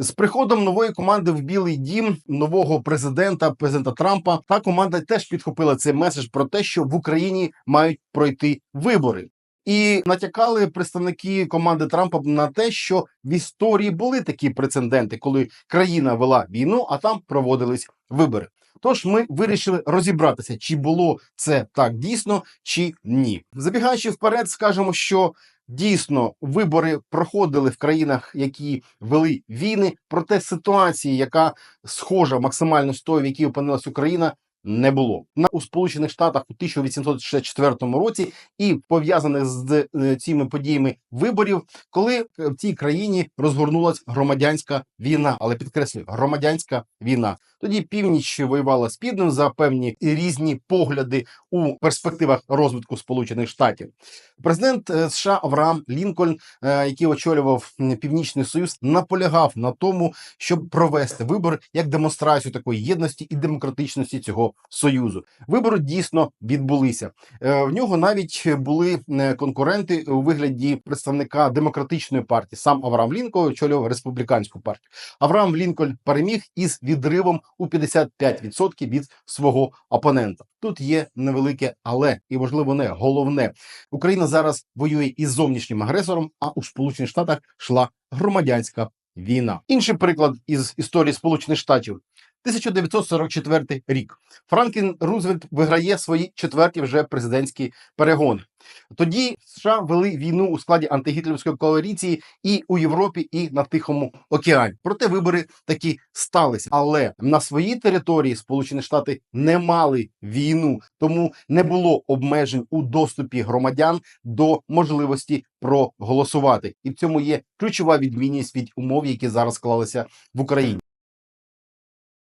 З приходом нової команди в Білий Дім, нового президента, президента Трампа, та команда теж підхопила цей меседж про те, що в Україні мають пройти вибори. І натякали представники команди Трампа на те, що в історії були такі прецеденти, коли країна вела війну, а там проводились вибори. Тож ми вирішили розібратися, чи було це так дійсно, чи ні. Забігаючи вперед, скажемо, що дійсно вибори проходили в країнах, які вели війни. Проте ситуації, яка схожа максимально з тою, в якій опинилась Україна, не було на у Сполучених Штатах у 1864 році і пов'язаних з е, цими подіями виборів, коли е, в цій країні розгорнулась громадянська війна, але підкреслюю, громадянська війна. Тоді північ воювала з півднем за певні різні погляди у перспективах розвитку Сполучених Штатів. Президент е, США Авраам Лінкольн, е, який очолював Північний Союз, наполягав на тому, щоб провести вибори як демонстрацію такої єдності і демократичності цього союзу. Вибори дійсно відбулися. Е, В нього навіть були конкуренти у вигляді представника демократичної партії. Сам Авраам Лінкольн очолював республіканську партію. Авраам Лінкольн переміг із відривом у 55% від свого опонента. Тут є невелике, але і можливо не головне. Україна зараз воює із зовнішнім агресором, а у Сполучених Штатах йшла громадянська війна. Інший приклад із історії Сполучених Штатів. 1944 рік Франклін Рузвельт виграє свої четверті вже президентські перегони. Тоді США вели війну у складі антигітлерівської коаліції і у Європі, і на Тихому океані. Проте вибори такі сталися. Але на своїй території Сполучені Штати не мали війну, тому не було обмежень у доступі громадян до можливості проголосувати. І в цьому є ключова відмінність від умов, які зараз склалися в Україні.